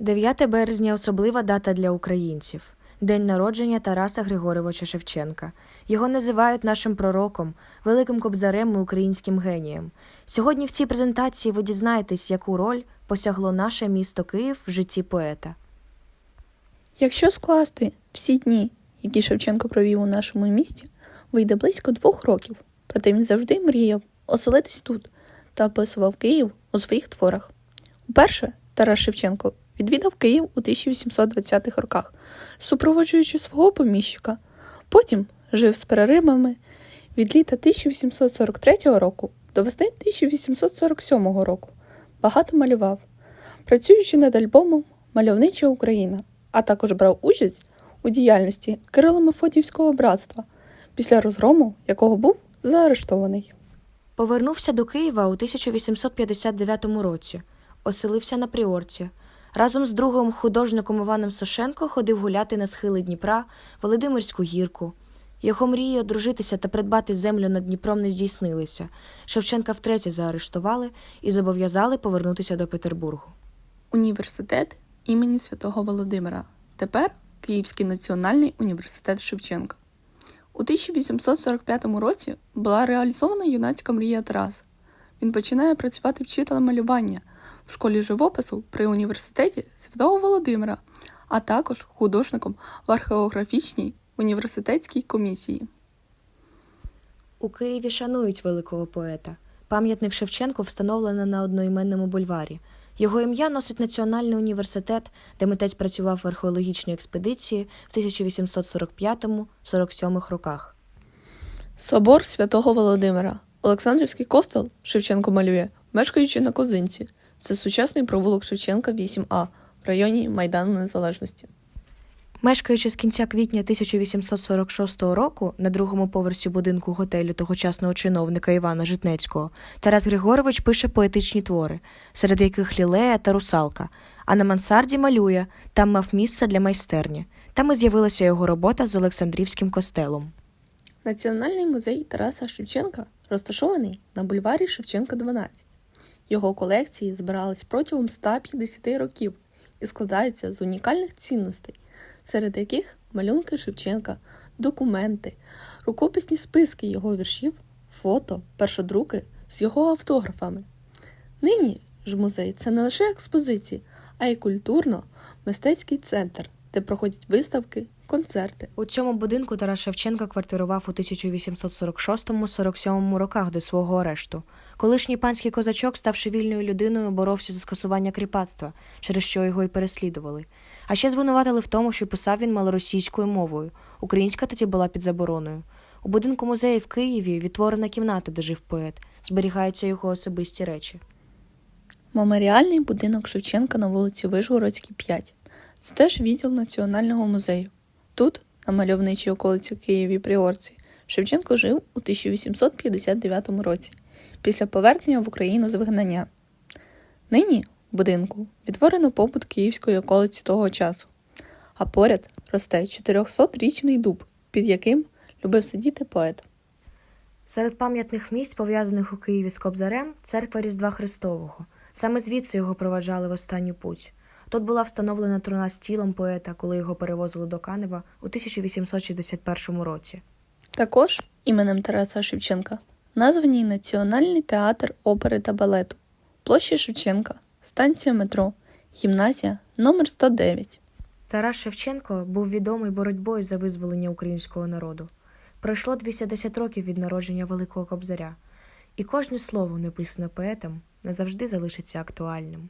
9 березня особлива дата для українців. День народження Тараса Григоровича Шевченка. Його називають нашим пророком, великим кобзарем і українським генієм. Сьогодні в цій презентації ви дізнаєтесь, яку роль посягло наше місто Київ в житті поета. Якщо скласти всі дні, які Шевченко провів у нашому місті, вийде близько двох років. Проте він завжди мріяв оселитись тут та описував Київ у своїх творах. Уперше Тарас Шевченко відвідав Київ у 1820-х роках, супроводжуючи свого поміщика. Потім жив з переривами від літа 1843 року до весни 1847 року. Багато малював, працюючи над альбомом Мальовнича Україна, а також брав участь у діяльності Кирило-Мефодіївського братства, після розгрому якого був заарештований. Повернувся до Києва у 1859 році, оселився на Пріорці. Разом з другом художником Іваном Сошенко ходив гуляти на схили Дніпра, Володимирську гірку. Його мрії одружитися та придбати землю над Дніпром не здійснилися. Шевченка втретє заарештували і зобов'язали повернутися до Петербургу. Університет імені Святого Володимира. Тепер Київський національний університет Шевченка. У 1845 році була реалізована юнацька мрія Тараса. Він починає працювати вчителем малювання в школі живопису при університеті Святого Володимира, а також художником в археографічній університетській комісії. У Києві шанують великого поета. Пам'ятник Шевченку встановлено на одноіменному бульварі. Його ім'я носить Національний університет, де митець працював в археологічній експедиції в 1845-47 роках. Собор Святого Володимира. Олександрівський костел Шевченко малює, мешкаючи на Козинці. Це сучасний провулок Шевченка 8А в районі Майдану Незалежності. Мешкаючи з кінця квітня 1846 року на другому поверсі будинку готелю тогочасного чиновника Івана Житнецького, Тарас Григорович пише поетичні твори, серед яких лілея та русалка. А на мансарді малює, там мав місце для майстерні. Там і з'явилася його робота з Олександрівським костелом. Національний музей Тараса Шевченка розташований на бульварі Шевченка 12. Його колекції збирались протягом 150 років і складаються з унікальних цінностей, серед яких малюнки Шевченка, документи, рукописні списки його віршів, фото, першодруки з його автографами. Нині ж музей це не лише експозиції, а й культурно-мистецький центр, де проходять виставки, концерти. У цьому будинку Тарас Шевченко квартирував у 1846-47 роках до свого арешту. Колишній панський козачок, ставши вільною людиною, боровся за скасування кріпацтва, через що його й переслідували. А ще звинуватили в тому, що писав він малоросійською мовою. Українська тоді була під забороною. У будинку музею в Києві відтворена кімната, де жив поет. Зберігаються його особисті речі. Меморіальний будинок Шевченка на вулиці Вишгородській, 5. Це теж відділ Національного музею. Тут, на мальовничій околиці Києві Пріорці, Шевченко жив у 1859 році, після повернення в Україну з вигнання. Нині в будинку відтворено побут київської околиці того часу, а поряд росте 400-річний дуб, під яким любив сидіти поет. Серед пам'ятних місць, пов'язаних у Києві з Кобзарем, церква Різдва Христового. Саме звідси його проваджали в останню путь. Тут була встановлена труна з тілом поета, коли його перевозили до Канева у 1861 році. Також іменем Тараса Шевченка названий Національний театр опери та балету, площа Шевченка, станція метро, гімназія номер 109. Тарас Шевченко був відомий боротьбою за визволення українського народу. Пройшло 210 років від народження Великого Кобзаря, і кожне слово, написане поетом, назавжди залишиться актуальним.